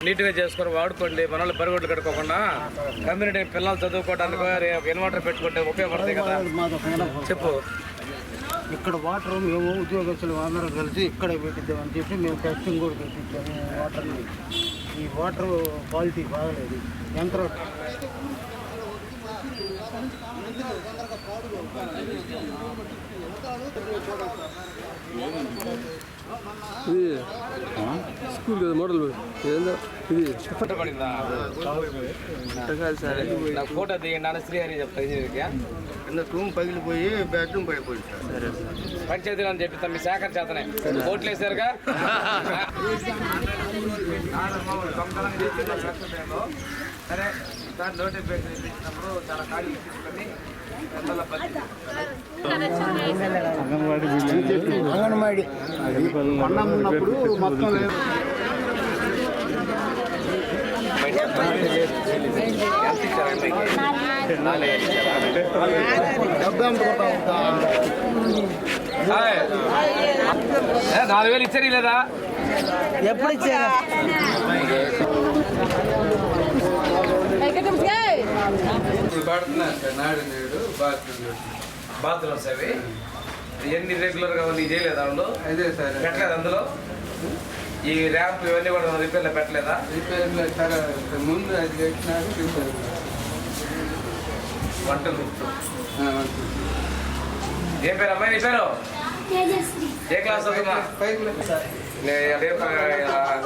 నీట్గా చేసుకొని వాడుకోండి మన వాళ్ళు బరిగొడ్లు కట్టుకోకుండా కమ్యూనిటీ పిల్లలు చదువుకోవడానికి ఇన్వర్టర్ పెట్టుకుంటే ఉపయోగపడతాయి కదా. చెప్పు. ఇక్కడ వాటర్ మేము ఉద్యోగస్తులు అందరం కలిసి ఇక్కడే పెట్టిద్దామని చెప్పి మేము టెస్టింగ్ కూడా పెట్టించాము వాటర్ని ఈ వాటర్ క్వాలిటీ బాగలేదు. యంత్ర. ఇది స్కూల్ కదా మోడల్ ఏందో ఇది. సార్ నాకు ఫోటో తీయండి శ్రీహరి రూమ్ పగిలిపోయి బెడ్రూమ్ పడిపోయింది సార్. సరే సార్. పంచాయతీలు అని చెప్పి మీ శాఖ చేతనే. ఓట్లు వేసారుగా సరే దాని నోటిఫికేషన్ ఇచ్చినప్పుడు చాలా ఖాళీ పది అంగన్వాడి. ఉన్నప్పుడు మొత్తం నాలుగు వేలు ఇచ్చారు లేదా? ఎప్పుడు ఇచ్చారా? ఇప్పుడు పడుతున్నారు సార్ నాడు నేడు. బాత్రూమ్ బాత్రూమ్స్ అవి. ఎన్ని రెగ్యులర్గా ఉంది చేయలేదా వాళ్ళు అదే సార్. పెట్టలేదు అందులో? ఈ ర్యాంప్ ఇవన్నీ కూడా రిపేర్లో పెట్టలేదా? రిపేర్లో సార్ ముందు అది పెట్టినారు రిపేర్. వంటలు ఏం పేరు అమ్మాయి నీ పేరు? ఏ క్లాస్ అవుతున్నా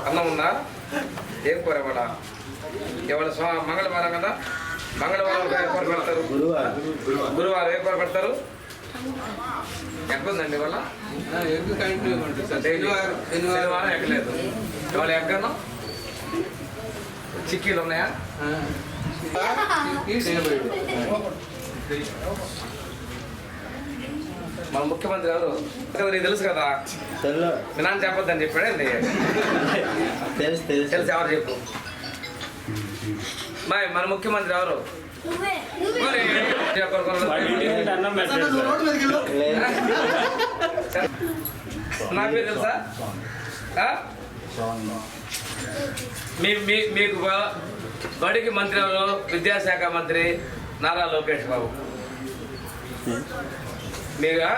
అన్నం ఉందా? ఏం కూర ఇవాళ? ఇవాళ స్వా మంగళవారం కదా? మంగళవారం ఏ కూర పెడతారు? గురువారం. ఏ కూర పెడతారు? ఎక్కడ ఉందండి ఇవాళ శనివారం ఎక్కలేదు. ఇవాళ ఎక్కను చిక్కీలు ఉన్నాయా? మన ముఖ్యమంత్రి ఎవరు నీకు తెలుసు కదా? మీ నాన్న చెప్పొద్దని చెప్పాడండి. తెలుసు. తెలుసు ఎవరు చెప్పు? మాయ్ మన ముఖ్యమంత్రి ఎవరు? మరి నా పేరు తెలుసా? ఆ? మీ మీ మీకు బడికి మంత్రి ఎవరు? విద్యాశాఖ మంత్రి నారా లోకేష్ బాబు. మీగా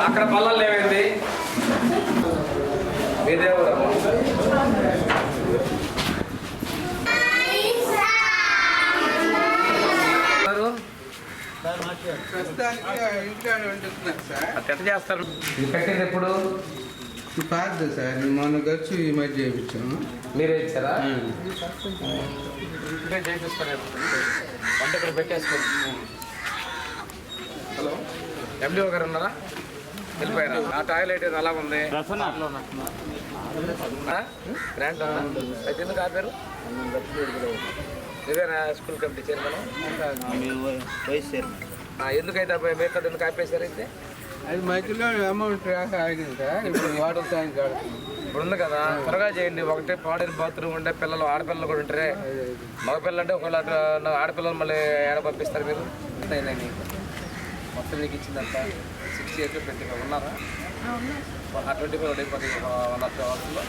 అక్కడ పల్లలు ఏమైంది ఎట్ట చేస్తారు. ఎప్పుడు? పాతది సార్ మొన్న ఖర్చు ఈ మధ్య చేయించాము. మీరే ఇచ్చారా చేపిస్తారు వంట ఇక్కడ పెట్టేసుకోండి. హలో? ఎండిఓ గారు ఉన్నారా? వెళ్ళిపోయారా? ఆ టాయిలెట్ ఏదో అలా ఉంది. ఆ? అయితే ఎందుకు ఆపారు ఇదేనా స్కూల్ కమిటీ చైర్మన్. వయసు ఎందుకైతే? మిగతా ఎందుకు ఆపేశారు అయితే? అది మధ్యలో అమౌంట్ ఆగింది ఇప్పుడు వాటర్ ట్యాంక్ ఇప్పుడు ఉంది కదా. త్వరగా చేయండి. ఒకటే పాడైన బాత్రూమ్ ఉంటే పిల్లలు ఆడపిల్లలు కూడా ఉంటారే. మగపిల్లలు అంటే ఒకవేళ ఆడపిల్లలు మళ్ళీ ఏడ పంపిస్తారు మీరు? మొత్తం నీకు ఇచ్చిందంట సిక్స్టీ ఎయిట్ ట్వంటీ ఫైవ్ ఉన్నారా ఆ ట్వంటీ ఫైవ్ అయిపోతుంది వన్ అవర్స్లో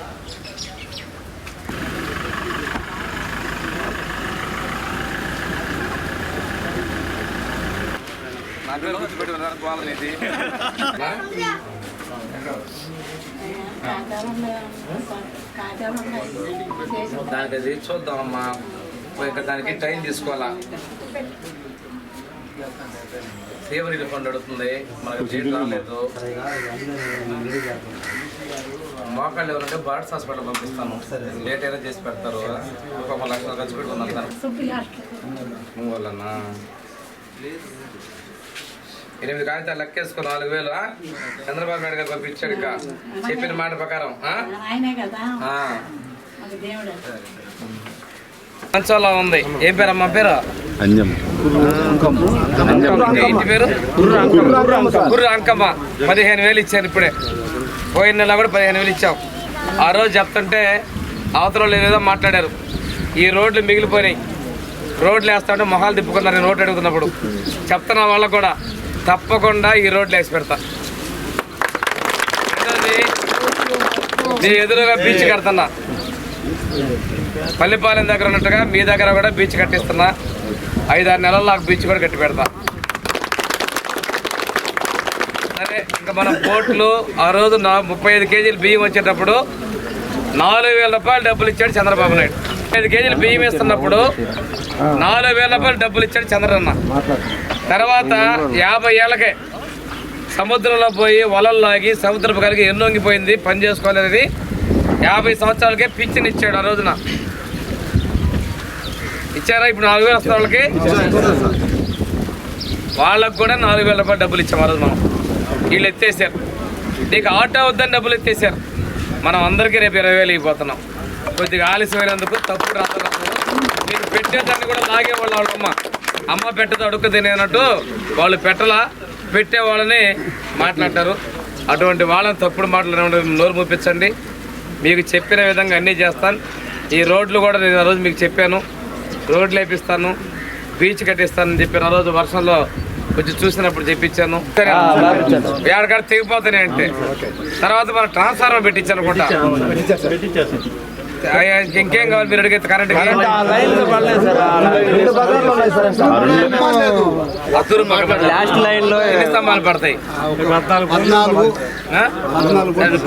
గుర్తుపెట్టి బాగుంది ఇది దానికి అది చూద్దామమ్మా ఇంకా దానికి టైం తీసుకోవాలా సేవరీ ఫండ్ అడుగుతుంది. మనకు డేట్ రాలేదు. మోకాళ్ళు ఎవరంటే బార్డ్స్ హాస్పిటల్ పంపిస్తాను లేట్ అయినా చేసి పెడతారు. ఒక లక్షలు ఖర్చు పెట్టుకున్నాను దానికి వాళ్ళన్నా ఎనిమిది కాగితాలు లెక్కేసుకో నాలుగు వేలు? చంద్రబాబు నాయుడు గారు పంపించాడు ఇక. చెప్పిన మాట ప్రకారం ఆ? ఆయనే కదా. ఆ. మాకు దేవుడు. మంచంలో ఉంది. ఏం పేరు అమ్మ? పేరు? అంజం ఇంటి పేరు? గుర్రు అంకమ్మ పదిహేను వేలు ఇచ్చాను ఇప్పుడే. పోయిన నెల కూడా పదిహేను వేలు ఇచ్చాం. ఆ రోజు చెప్తుంటే అవతల వాళ్ళు ఏదేదో మాట్లాడారు. ఈ రోడ్లు మిగిలిపోయినాయి. రోడ్లు వేస్తా ఉంటే మొహాలు తిప్పుకున్నారు నేను రోడ్లు అడుగుతున్నప్పుడు. చెప్తున్నా వాళ్ళకు కూడా తప్పకుండా ఈ రోడ్లు వేసి పెడతా. మీ ఎదురుగా బీచ్ కడుతున్నా. పల్లిపాలెం దగ్గర ఉన్నట్టుగా మీ దగ్గర కూడా బీచ్ కట్టిస్తున్నా. ఐదారు నెలల్లో నాకు బీచ్ కూడా కట్టి పెడతా. సరే ఇంకా మన బోట్లు ఆ రోజు నా ముప్పై ఐదు కేజీలు బియ్యం వచ్చేటప్పుడు నాలుగు వేల రూపాయలు డబ్బులు ఇచ్చాడు చంద్రబాబు నాయుడు. ఐదు కేజీలు బియ్యం ఇస్తున్నప్పుడు నాలుగు వేల రూపాయలు డబ్బులు ఇచ్చాడు చంద్రన్న. తర్వాత యాభై ఏళ్ళకే సముద్రంలో పోయి వలలు లాగి సముద్రపు కలిగి ఎన్నొంగిపోయింది పని చేసుకోవాలనేది యాభై సంవత్సరాలకే పింఛన్ ఇచ్చాడు ఆ రోజున. ఇచ్చారా? ఇప్పుడు నాలుగు వేలు వస్తున్న వాళ్ళకి? వాళ్ళకు కూడా నాలుగు వేల రూపాయలు డబ్బులు ఇచ్చాం ఆ రోజు మనం. వీళ్ళు ఎత్తేసారు. నీకు ఆటో వద్దని డబ్బులు ఎత్తేసారు. మనం అందరికీ రేపు ఇరవై వేలు అయిపోతున్నాం కొద్దిగా ఆలస్యమైనందుకు తప్పు రాత్రి మీరు పెట్టేదాన్ని కూడా లాగేవాళ్ళు వాళ్ళ అమ్మ. అమ్మ పెట్టదు అడుక్కు తినేనట్టు వాళ్ళు పెట్టలా. పెట్టే వాళ్ళని మాట్లాడతారు. అటువంటి వాళ్ళని తప్పుడు మాటలు నోరు మూపించండి. మీకు చెప్పిన విధంగా అన్నీ చేస్తాను. ఈ రోడ్లు కూడా నేను ఆ రోజు మీకు చెప్పాను. రోడ్లు వేపిస్తాను బీచ్ కట్టిస్తానని చెప్పాను ఆ రోజు వర్షంలో కొంచెం చూసినప్పుడు చెప్పించాను. ఏడకాడ తెగిపోతానే అంటే తర్వాత మన ట్రాన్స్ఫార్మర్ పెట్టించాను అనుకుంటా ఇంకేం కావాలి మీరు అడిగితే కరెంట్ లాస్ట్ లైన్లో ఎన్ని స్తంభాలు పడతాయి?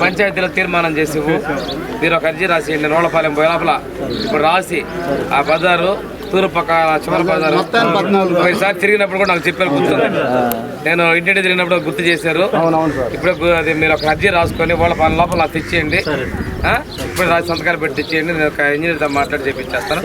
పంచాయతీలో తీర్మానం చేసి మీరు ఒక అర్జీ రాసేయండి రోళ్ళపాలెం పోయే లోపల ఇప్పుడు రాసి ఆ బజారు తూర్పు పక్క చివరి బజారు ఒకసారి తిరిగినప్పుడు కూడా నాకు చెప్పారు గుర్తుంది నేను ఇంటింటి తిరిగినప్పుడు గుర్తు చేశారు. ఇప్పుడు అది మీరు ఒక అర్జీ రాసుకొని వాళ్ళ పని లోపల నాకు తెచ్చేయండి ఆ? ఇప్పుడు రాసి సంతకాలు పెట్టి తెచ్చేయండి. నేను ఒక ఇంజనీర్తో మాట్లాడి చేపించేస్తాను